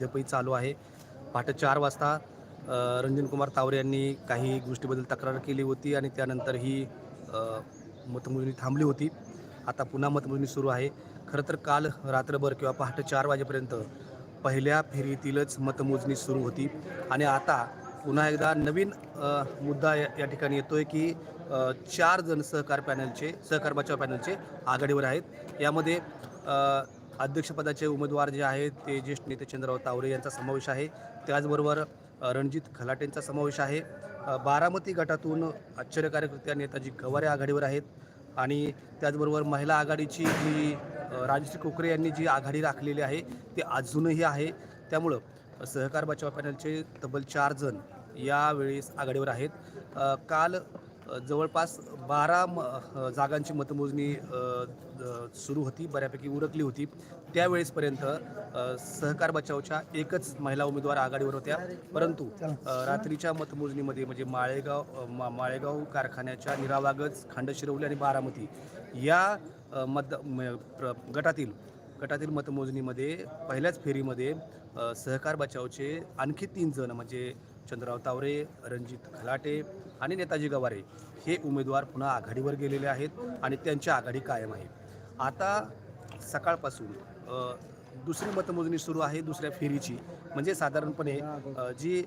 भाजपही चालू आहे. पहाटे चार वाजता रंजनकुमार रणजितकुमार तावरे यांनी काही गोष्टीबद्दल तक्रार केली होती आणि त्यानंतर ही मतमोजणी थांबली होती. आता पुन्हा मतमोजणी सुरू आहे. खरं तर काल रात्रभर किंवा पहाटे चार वाजेपर्यंत पहिल्या फेरीतीलच मतमोजणी सुरू होती. आणि आता पुन्हा एकदा नवीन मुद्दा या या ठिकाणी आहे की चार जण सहकार पॅनलचे सहकार बचाव पॅनलचे आघाडीवर आहेत. यामध्ये अध्यक्षपदाचे उमेदवार जे आहेत ते ज्येष्ठ नेते चंद्रराव तावरे यांचा समावेश आहे. त्याचबरोबर रणजित खलाटेंचा समावेश आहे. बारामती गटातून आश्चर्यकारकरित्या नेताजी गवारे आघाडीवर आहेत. आणि त्याचबरोबर महिला आघाडीची जी राजश्री कोकरे यांनी जी आघाडी राखलेली आहे ती अजूनही आहे. त्यामुळं सहकार बचाव पॅनलचे तब्बल चार जण यावेळेस आघाडीवर आहेत. काल जवळपास बारा म जागांची मतमोजणी सुरू होती बऱ्यापैकी उरकली होती. त्यावेळेसपर्यंत सहकार बचावच्या एकच महिला उमेदवार आघाडीवर होत्या. परंतु रात्रीच्या मतमोजणीमध्ये म्हणजे माळेगाव मा माळेगाव कारखान्याच्या निरावागज खांडशिरवली आणि बारामती या मत प्र- गटातील गटातील मतमोजणीमध्ये पहिल्याच फेरीमध्ये सहकार बचावचे आणखी तीन जण म्हणजे चंद्रराव तावरे रणजित खलाटे आणि नेताजी गवारे हे उमेदवार पुन्हा आघाडीवर गेलेले आहेत आणि त्यांची आघाडी कायम आहे. आता सकाळपासून दुसरी मतमोजणी सुरू आहे दुसऱ्या फेरीची. म्हणजे साधारणपणे जी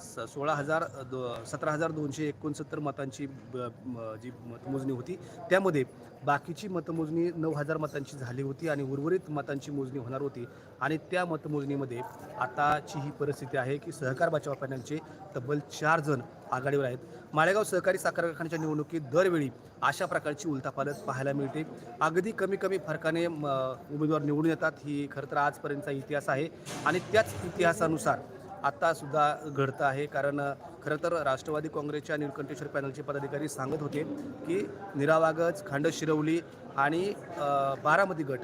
स सोळा हजार दो सतरा हजार दोनशे एकोणसत्तर मतांची ब- जी मतमोजणी होती त्यामध्ये बाकीची मतमोजणी नऊ हजार मतांची झाली होती आणि उर्वरित मतांची मोजणी होणार होती. आणि त्या मतमोजणीमध्ये आताची ही परिस्थिती आहे की सहकार बचाव पॅनलचे तब्बल चार जण आघाडीवर आहेत. माळेगाव सहकारी साखर कारखान्याच्या निवडणुकीत दरवेळी अशा प्रकारची उलथापालथ पाहायला मिळते. अगदी कमी कमी फरकाने म, उमेदवार निवडून येतात. ही खरं तर आजपर्यंतचा इतिहास आहे. आणि त्याच इतिहासानुसार आत्तासुद्धा घडतं आहे. कारण खरं तर राष्ट्रवादी काँग्रेसच्या निलकंठेश्वर पॅनलचे पदाधिकारी सांगत होते की निरावागज खांड शिरवली आणि बारामती गट.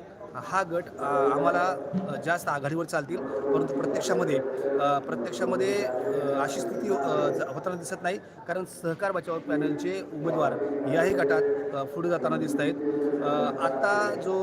हा गट आम्हाला जास्त आघाडीवर चालतील. परंतु प्रत्यक्षामध्ये प्रत्यक्षामध्ये अशी स्थिती होताना दिसत नाही. कारण सहकार बचाव पॅनलचे उमेदवार याही गटात पुढे जाताना दिसत आहेत आत्ता जो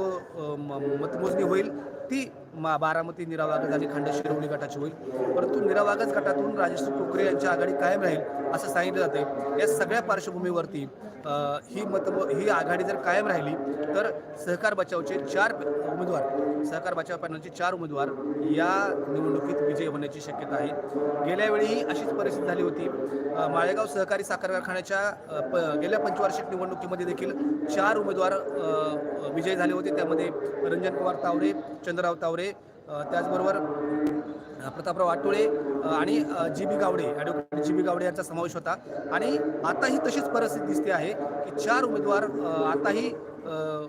म- मतमोजणी होईल ती मा बारामती निरावाग झाली खंड शिरवली गटाची होईल. परंतु निरावागच गटातून राजेश कोकरे यांची आघाडी कायम राहील असं सांगितलं जाते या सगळ्या पार्श्वभूमीवरती ही मत ही आघाडी जर कायम राहिली तर सहकार बचावचे चार उमेदवार सहकार बचाव पॅनलचे चार उमेदवार या निवडणुकीत विजय होण्याची शक्यता आहे. गेल्या वेळीही अशीच परिस्थिती झाली होती. माळेगाव सहकारी साखर कारखान्याच्या प गेल्या पंचवार्षिक निवडणुकीमध्ये देखील चार उमेदवार विजयी झाले होते. त्यामध्ये रंजन कुमार तावरे चंद्रराव तावरे त्याचबरोबर प्रतापराव आटोळे आणि G B Gawade advocate G B Gawade यांचा समावेश होता. आणि आताही तशीच परिस्थिती दिसते आहे की चार उमेदवार आताही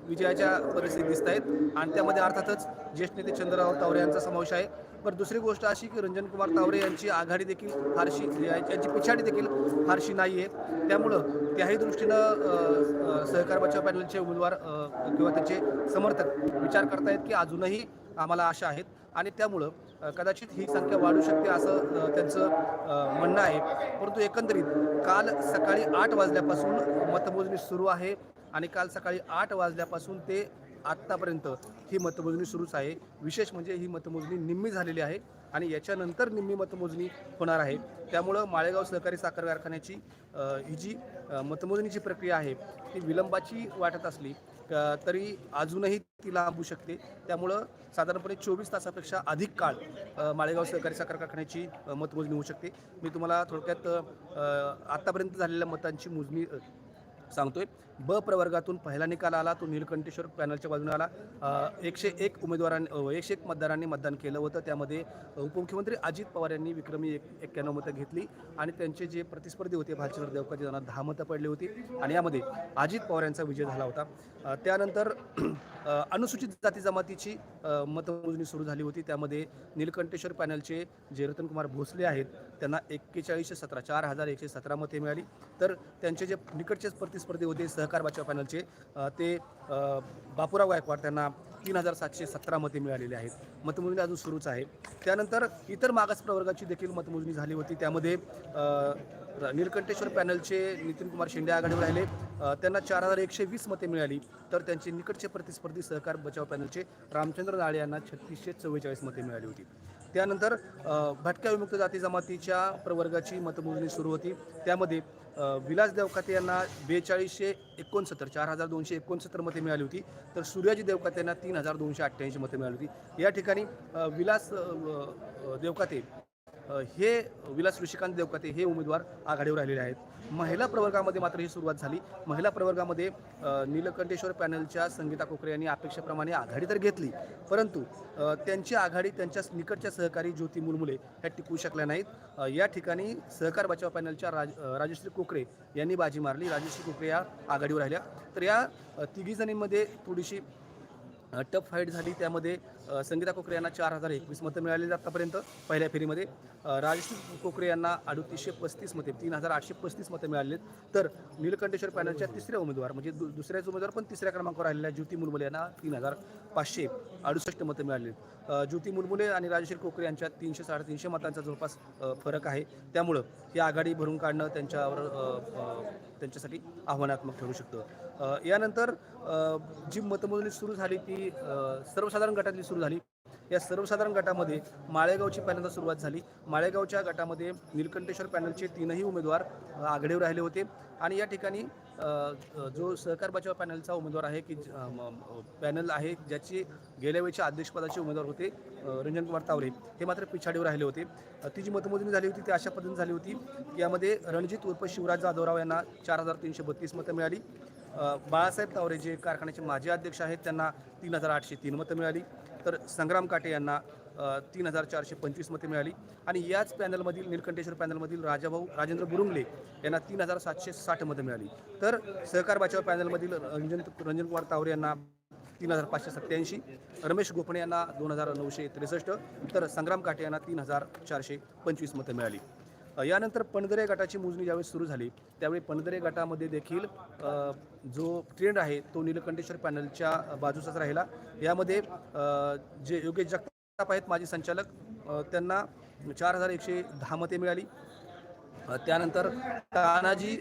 विजयाच्या परिस्थितीत दिसत आहेत. आणि त्यामध्ये अर्थातच ज्येष्ठ नेते चंद्रराव तावरे यांचा समावेश आहे. पण दुसरी गोष्ट अशी की रंजन कुमार तावरे यांची आघाडी देखील फारशी यांची पिछाडी देखील फारशी नाही आहे. त्यामुळं त्याही दृष्टीनं सहकार बचाव पॅनलचे उमेदवार किंवा त्याचे समर्थक विचार करतायत की अजूनही आम्हाला आशा आहेत. आणि त्यामुळं कदाचित ही संख्या वाढू शकते असं त्यांचं म्हणणं आहे. परंतु एकंदरीत काल सकाळी आठ वाजल्यापासून मतमोजणी सुरू आहे आणि काल सकाळी आठ वाजल्यापासून ते आत्तापर्यंत ही मतमोजणी सुरूच आहे. विशेष म्हणजे ही मतमोजणी निम्मी झालेली आहे. आणि याच्यानंतर निम्मी मतमोजणी होणार आहे. त्यामुळं माळेगाव सहकारी साखर कारखान्याची ही जी मतमोजणीची प्रक्रिया आहे ती विलंबाची वाटत असली तरी अजूनही ती लांबू शकते. त्यामुळं साधारणपणे चोवीस तासापेक्षा अधिक काळ माळेगाव सहकारी साखर कारखान्याची मतमोजणी होऊ शकते. मी तुम्हाला थोडक्यात आत्तापर्यंत झालेल्या मतांची मोजणी सांगतोय. ब प्रवर्गातून पहिला निकाल आला तो नीलकंठेश्वर पॅनलच्या बाजूने आला. एकशे एक उमेदवारांनी एकशे एक मतदारांनी मतदान केलं होतं. त्यामध्ये उपमुख्यमंत्री अजित पवार यांनी विक्रमी एक एक्क्याण्णव मतं घेतली आणि त्यांचे जे प्रतिस्पर्धी होते भालचंद्र देवकाजी यांना दहा मतं पडली होती आणि यामध्ये अजित पवार यांचा विजय झाला होता. त्यानंतर अनुसूचित जाती जमातीची मतमोजणी सुरू झाली होती. त्यामध्ये नीलकंठेश्वर पॅनलचे जे रतनकुमार भोसले आहेत त्यांना एक्केचाळीसशे सतरा चार हजार एकशे सतरा मते मिळाली. तर त्यांचे जे निकटचेच प्रतिस्पर्धी होते सहकार बचाव पॅनलचे ते बापूराव गायकवाड त्यांना तीन हजार सातशे सतरा मते मिळालेली आहेत. मतमोजणी अजून सुरूच आहे. त्यानंतर इतर मागास प्रवर्गाची देखील मतमोजणी झाली होती. त्यामध्ये निळकंठेश्वर पॅनलचे नितीन कुमार शिंदे आघाडीवर राहिले. त्यांना चार हजार एकशे वीस मते मिळाली. तर त्यांचे निकटचे प्रतिस्पर्धी सहकार बचाव पॅनलचे रामचंद्र नाळे यांना छत्तीसशे चव्वेचाळीस मते मिळाली होती. त्यानंतर भटक्या विमुक्त जाती जमातीच्या प्रवर्गाची मतमोजणी सुरू होती. त्यामध्ये विलास देवकाते यांना बेचाळीसशे एकोणसत्तर चार हजार दोनशे एकोणसत्तर मते मिळाली होती. तर सूर्याजी देवकाते यांना तीन हजार दोनशे अठ्ठ्याऐंशी मते मिळाली होती. या ठिकाणी विलास देवकाते हे विलास ऋषिकांत देवकाते हे उमेदवार आघाडीवर राहिलेले आहेत. महिला प्रवर्गामध्ये मात्र ही सुरुवात झाली. महिला प्रवर्गामध्ये नीलकंठेश्वर पॅनलच्या संगीता कोकरे यांनी अपेक्षेप्रमाणे आघाडी तर घेतली परंतु त्यांची आघाडी त्यांच्या निकटच्या सहकारी ज्योती मुलमुले ह्या टिकू शकल्या नाहीत. या ठिकाणी सहकार बचाव पॅनलच्या राज राजश्री कोकरे यांनी बाजी मारली. राजश्री कोकरे या आघाडीवर राहिल्या. तर या तिघीजणींमध्ये तिघी जणींमध्ये थोडीशी टफ फाईट झाली. त्यामध्ये संगीता कोकरे यांना चार हजार एकवीस मतं मिळालेली आत्तापर्यंत पहिल्या फेरीमध्ये. राजेश राजश्री कोकरे यांना अडतीसशे पस्तीस मते तीन हजार आठशे पस्तीस मतं मिळाली तर नीलकंठेश्वर पॅनलच्या तिसऱ्या उमेदवार म्हणजे दु दुसऱ्याच उमेदवार पण तिसऱ्या क्रमांकावर आलेल्या ज्योती मुलमुले यांना तीन हजार पाचशे अडुसष्ट मतं मिळाली आहेत. ज्योती मुलमुले आणि राजश्री कोकरे यांच्या तीनशे साडेतीनशे मतांचा जवळपास फरक आहे. त्यामुळं ही आघाडी भरून काढणं त्यांच्यावर त्यांच्यासाठी आव्हानात्मक ठरू शकतं. यानंतर जी मतमोजणी सुरू झाली ती सर्वसाधारण गटातली सुरू झाली. या सर्वसाधारण गटामध्ये माळेगावची पहिल्यांदा सुरुवात झाली. माळेगावच्या गटामध्ये निलकंठेश्वर पॅनलचे तीनही उमेदवार आघाडीवर राहिले होते. आणि या ठिकाणी जो सहकार बचाव पॅनलचा उमेदवार आहे की पॅनल आहे ज्याची गेल्या वेळच्या अध्यक्षपदाचे उमेदवार होते रंजन कुमार तावरे हे मात्र पिछाडीवर राहिले होते. ती जी मतमोजणी झाली होती ती अशा पद्धतीने झाली होती की यामध्ये रणजित उर्फ शिवराज जाधवराव यांना चार हजार तीनशे बत्तीस मतं मिळाली. बाळासाहेब तावरे जे कारखान्याचे माजी अध्यक्ष आहेत त्यांना तीन हजार आठशे तीन मतं मिळाली. तर संग्राम काटे यांना तीन हजार चारशे पंचवीस मते मिळाली. आणि याच पॅनलमधील निलकंठेश्वर पॅनलमधील राजाभाऊ राजेंद्र बुरुंगले यांना तीन हजार सातशे साठ मतं मिळाली. तर सहकार बचाव पॅनलमधील रंजन रंजन कुमार तावरे यांना तीन हजार पाचशे सत्त्याऐंशी रमेश गोपणे यांना दोन हजार नऊशे त्रेसष्ट तर संग्राम काटे यांना तीन हजार चारशे पंचवीस मतं मिळाली. यानंतर पणदरे गटाची मोजणी ज्यावेळी सुरू झाली त्यावेळी पणदरे गटामध्ये देखील जो ट्रेंड आहे तो नीलकंठेश्वर पॅनलच्या बाजूचाच राहिला. यामध्ये जे योगेश जगताप आहेत माजी संचालक त्यांना चार हजार एकशे दहा मते मिळाली. त्यानंतर तानाजी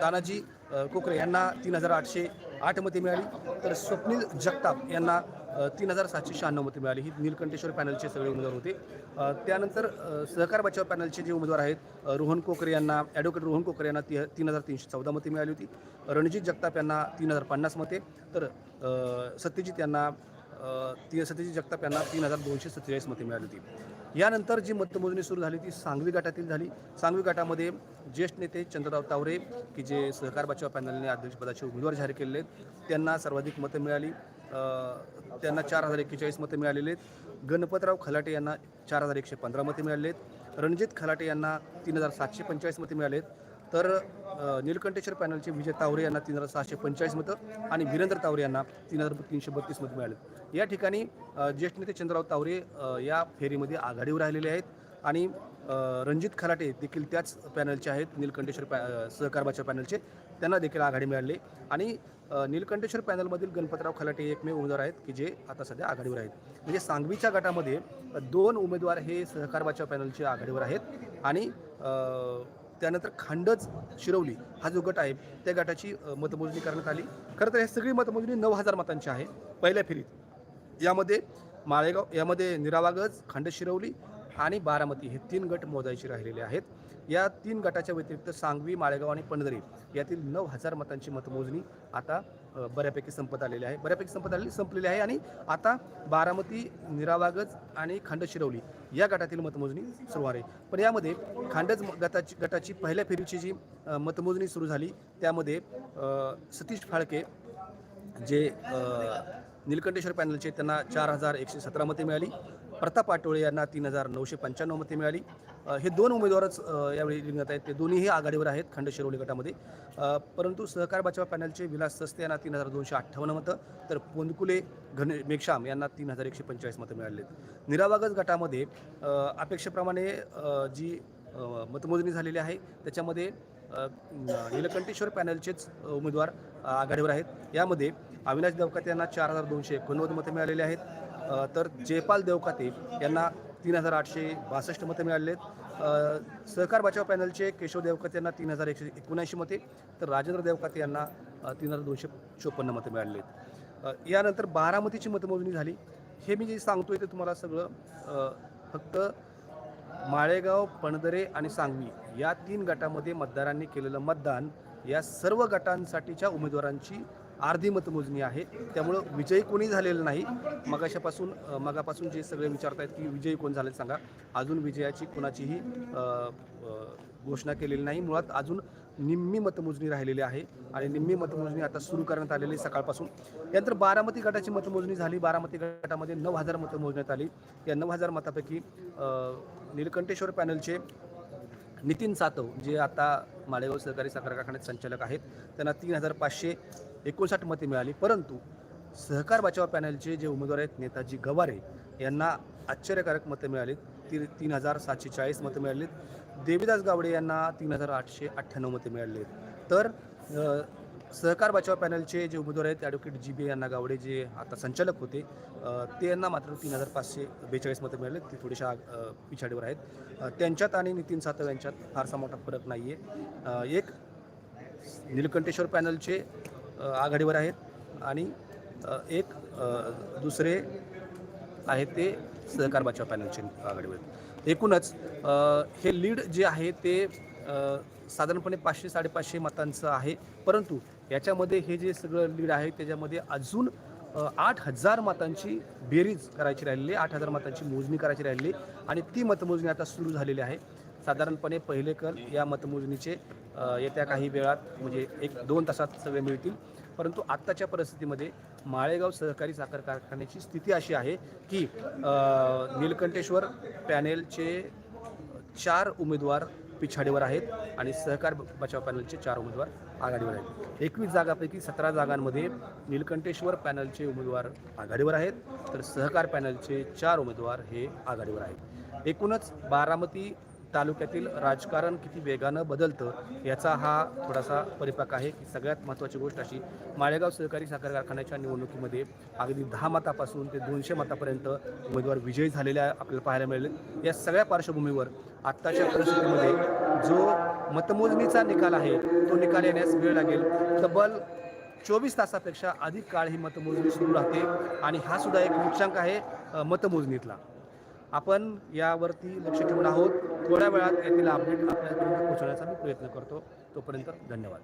तानाजी कोकरे यांना तीन हजार आठशे आठ मते मिळाली. तर स्वप्नील जगताप यांना तीन हजार सातशे शहाण्णव मते मिळाली. ही नीलकंठेश्वर पॅनलचे सगळे उमेदवार होते. त्यानंतर सहकार बचाव पॅनलचे जे उमेदवार आहेत रोहन कोकरे यांना ॲडव्होकेट रोहन कोकरे यांना ती तीन हजार तीनशे चौदा मते मिळाली होती. रणजित जगताप यांना तीन हजार पन्नास मते. तर सत्यजित यांना ती सत्यजित जगताप यांना तीन हजार दोनशे सत्तेचाळीस मते मिळाली होती. यानंतर जी मतमोजणी सुरू झाली ती सांगवी गटातील झाली. सांगवी गटामध्ये ज्येष्ठ नेते चंद्रराव तावरे की जे सहकार बचाव पॅनलने अध्यक्षपदाचे उमेदवार जाहीर केलेले आहेत त्यांना सर्वाधिक मतं मिळाली. त्यांना चार हजार एक्केचाळीस मतं मिळालेले आहेत. गणपतराव खलाटे यांना चार हजार एकशे पंधरा मते मिळाले आहेत. रणजित खलाटे यांना तीन हजार सातशे पंचेचाळीस मते मिळाले आहेत. तर नीलकंठेश्वर निलकंठेश्वर पॅनलचे विजय तावरे यांना तीन हजार सहाशे पंचेचाळीस मतं आणि वीरेंद्र तावरे यांना तीन हजार तीनशे बत्तीस मतं मिळाले या ठिकाणी ज्येष्ठ नेते चंद्रराव तावरे या फेरीमध्ये आघाडीवर राहिलेले आहेत. आणि रणजित खलाटे देखील त्याच पॅनलचे आहेत. नीलकंठेश्वर पॅ सहकारबाच्या पॅनलचे. त्यांना देखील आघाडी मिळाली. आणि नीलकंठेश्वर पॅनलमधील गणपतराव खलाटे एकमेव उमेदवार आहेत की जे आता सध्या आघाडीवर आहेत. म्हणजे सांगवीच्या गटामध्ये दोन उमेदवार हे सहकारबाच्या पॅनलचे आघाडीवर आहेत. आणि त्यानंतर खांडच शिरवली हा जो गट आहे त्या गटाची मतमोजणी करण्यात आली. खरं तर हे सगळी मतमोजणी नऊ हजार मतांची आहे. पहिल्या फेरीत. यामध्ये माळेगाव यामध्ये निरावागज खांड शिरवली आणि बारामती हे तीन गट मोजायचे राहिलेले आहेत. या तीन गटाच्या व्यतिरिक्त सांगवी माळेगाव आणि पंढरी यातील नऊ हजार मतांची मतमोजणी आता बऱ्यापैकी संपत आलेली आहे. बऱ्यापैकी संपत आलेली संपलेली आहे आणि आता बारामती निरावागज आणि खांड शिरवली या गटातील मतमोजणी सुरू आहे. पण यामध्ये खांडज गटाची गटाची पहिल्या फेरीची जी मतमोजणी सुरू झाली त्यामध्ये सतीश फाळके जे निलकंठेश्वर पॅनलचे त्यांना चार हजार एकशे सतरा मते मिळाली. प्रताप आटोळे यांना तीन हजार नऊशे पंच्याण्णव मते मिळाली. हे दोन उमेदवारच यावेळी रिंगणात आहेत. ते दोन्हीही आघाडीवर आहेत खंड शिरोली गटामध्ये. परंतु सहकार बचाव पॅनलचे विलास सस्ते यांना तीन हजार दोनशे अठ्ठावन्न मतं तर पोंदकुले घन मेघशाम यांना तीन हजार एकशे पंचेचाळीस मतं मिळाली आहेत. निरावागज गटामध्ये अपेक्षेप्रमाणे जी मतमोजणी झालेली आहे त्याच्यामध्ये अ, निलकंठेश्वर पॅनलचेच उमेदवार आघाडीवर आहेत. यामध्ये अविनाश देवकात यांना चार हजार दोनशे एकोणनव्वद मतं मिळालेली आहेत. तर जयपाल देवकाते यांना तीन हजार आठशे बासष्ट मतं मिळाले आहेत. सहकार बचाव पॅनलचे केशव देवकाते यांना तीन हजार एकशे एकोणऐंशी मते तर राजेंद्र देवकाते यांना तीन हजार दोनशे चोपन्न मतं मिळाले आहेत. यानंतर बारामतीची मतमोजणी झाली. हे मी जे सांगतोय ते तुम्हाला सगळं फक्त माळेगाव पणदरे आणि सांगवी या तीन गटामध्ये मतदारांनी केलेलं मतदान या सर्व गटांसाठीच्या उमेदवारांची अर्धी मतमोजणी आहे. त्यामुळं विजयी कोणी झालेलं नाही. मगाशापासून मगापासून जे सगळे विचारतायत की विजयी कोण झाले सांगा. अजून विजयाची कोणाचीही घोषणा केलेली नाही. मुळात अजून निम्मी मतमोजणी राहिलेली आहे आणि निम्मी मतमोजणी आता सुरू करण्यात आलेली आहे सकाळपासून. यानंतर बारामती गटाची मतमोजणी झाली. बारामती गटामध्ये नऊ हजार मतं मोजण्यात आली. या नऊ हजार मतापैकी निलकंठेश्वर पॅनलचे नितीन सातव जे आता माळेगाव सहकारी साखर कारखान्यात संचालक आहेत त्यांना तीन हजार पाचशे एकोणसाठ मते मिळाली. परंतु सहकार बचाव पॅनलचे जे उमेदवार आहेत नेताजी गवारे यांना आश्चर्यकारक मतं मिळालीत. ती तीन हजार सातशे चाळीस मतं मिळालीत. देवीदास गावडे यांना तीन हजार आठशे अठ्ठ्याण्णव मतं मिळाली आहेत तर सहकार बचाव पॅनलचे जे उमेदवार आहेत ॲडव्होकेट जी बी यांना गावडे जे आता संचालक होते ते यांना मात्र तीन हजार पाचशे बेचाळीस मतं मिळाले ते थोडेशा पिछाडीवर आहेत. त्यांच्यात आणि नितीन सातव यांच्यात फारसा मोठा फरक नाही आहे एक निलकंठेश्वर पॅनलचे आघाडीवर आहेत आणि एक दुसरे आहे ते सहकार बचाव पॅनलचे आघाडीवर एकूणच हे लीड जे आहे ते साधारणपणे पाचशे साडेपाचशे मतांचं आहे. परंतु याच्यामध्ये हे जे सगळं लीड आहे त्याच्यामध्ये अजून आठ हजार मतांची बेरीज करायची राहिलेली आठ हजार मतांची मोजणी करायची राहिली आणि ती मतमोजणी आता सुरू झालेली आहे. साधारणपणे पहिले कल या मतमोजणीचे येत्या काही वेळात म्हणजे एक दोन तासात सगळे मिळतील. परंतु आत्ताच्या परिस्थितीमध्ये माळेगाव सहकारी साखर कारखान्याची स्थिती अशी आहे की नीलकंठेश्वर पॅनेलचे चार उमेदवार पिछाडीवर आहेत आणि सहकार बचाव पॅनलचे चार उमेदवार आघाडीवर आहेत. एकवीस जागापैकी सतरा जागांमध्ये नीलकंठेश्वर पॅनलचे उमेदवार आघाडीवर आहेत तर सहकार पॅनलचे चार उमेदवार हे आघाडीवर आहेत. एकूणच बारामती तालुक्यातील राजकारण किती वेगानं बदलतं याचा हा थोडासा परिपाक आहे की सगळ्यात महत्त्वाची गोष्ट अशी माळेगाव सहकारी साखर कारखान्याच्या निवडणुकीमध्ये अगदी दहा मतापासून ते दोनशे मतापर्यंत उमेदवार विजयी झालेल्या आपल्याला पाहायला मिळेल. या सगळ्या पार्श्वभूमीवर आत्ताच्या परिस्थितीमध्ये जो मतमोजणीचा निकाल आहे तो निकाल येण्यास वेळ लागेल. तब्बल चोवीस तासापेक्षा अधिक काळ ही मतमोजणी सुरू राहते आणि हा सुद्धा एक उच्चांक आहे मतमोजणीतला. आपण यावरती लक्ष ठेवून आहोत. थोड्या वेळात येथील अपडेट आपल्यापर्यंत पोहोचवण्याचा मी प्रयत्न करतो. तोपर्यंत धन्यवाद.